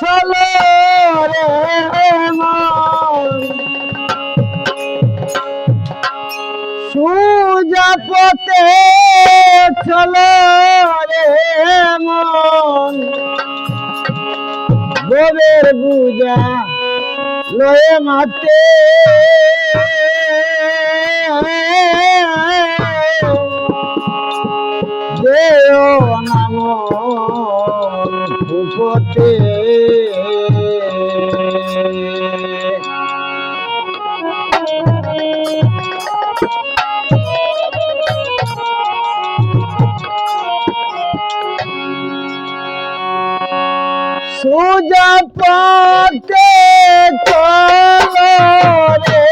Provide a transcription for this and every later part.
চলো রে সুজা পথে চলো রে মন। গোবের বুজা লয়ে মাতে ভূপতে সুজা পথে চলো রে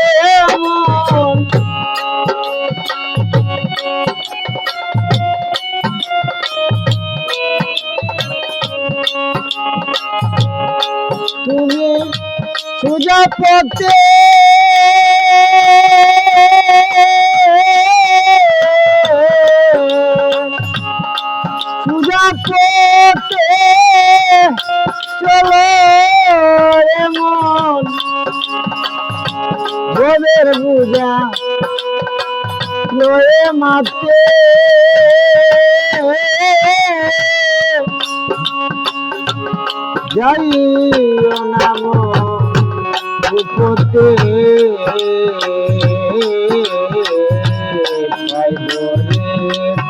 তুমি সুজা পথে যাইও নাম উপতে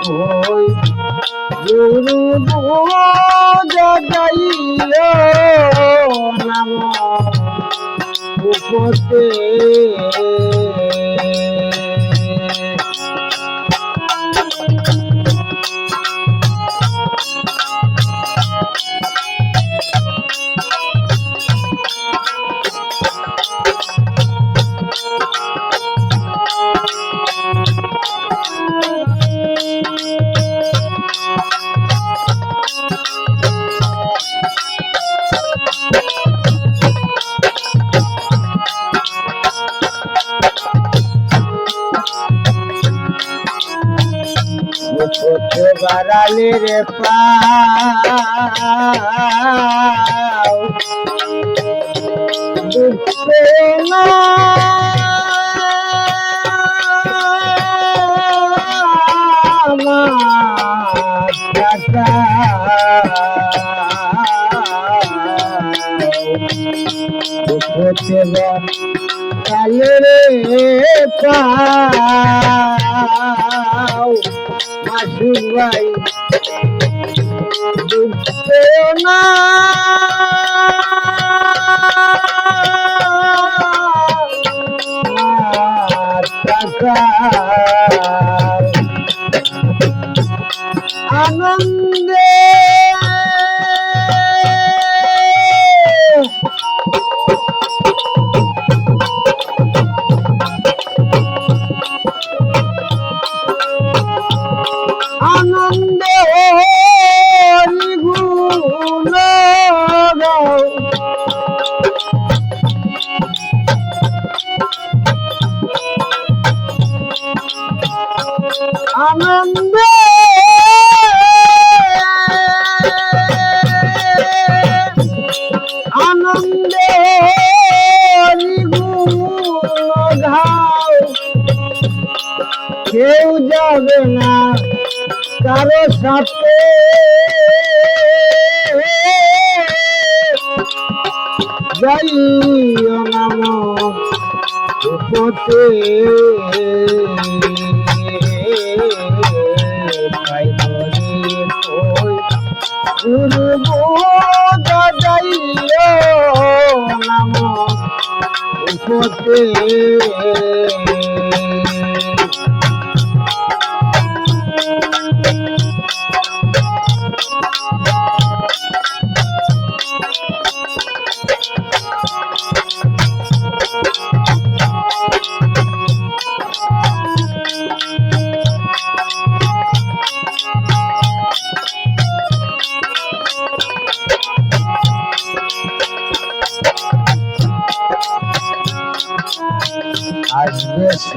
কই গুরু যাইও নাম উপতে বাড়ালে রে পাও। দুঃখে বাড়ালে রে পাও। মাসুক ভাই না। আনন্দে সাথে যাইও নাম উপতে গুরু যাইও নাম উপতে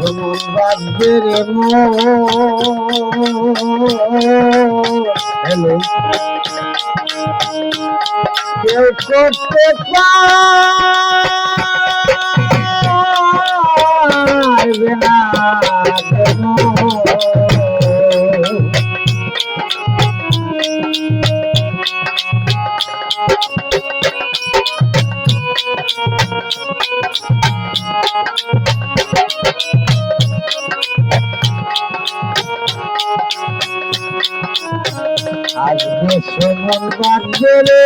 আসবে শুনুন বাদ্যের হ্যালো। কেউ করতে পারবে না। সমন বাঁধবে রে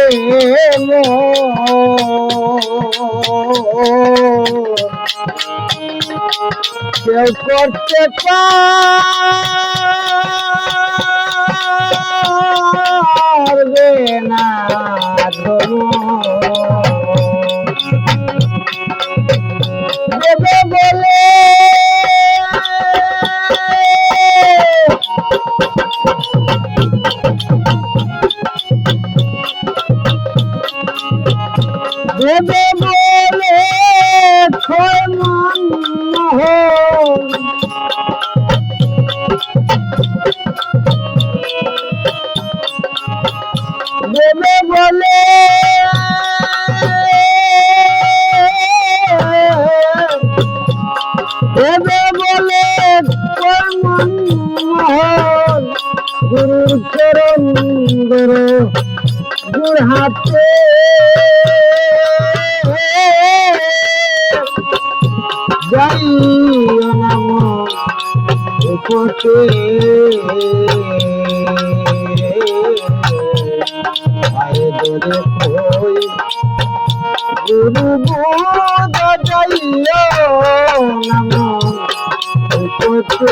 কেউ করতে পারবে গুরুর চরণ গুরু গুর হাতে। যাইও নাম উপতে পায়ে ধরে কই গুরু বোধ যাইও নাম উপতে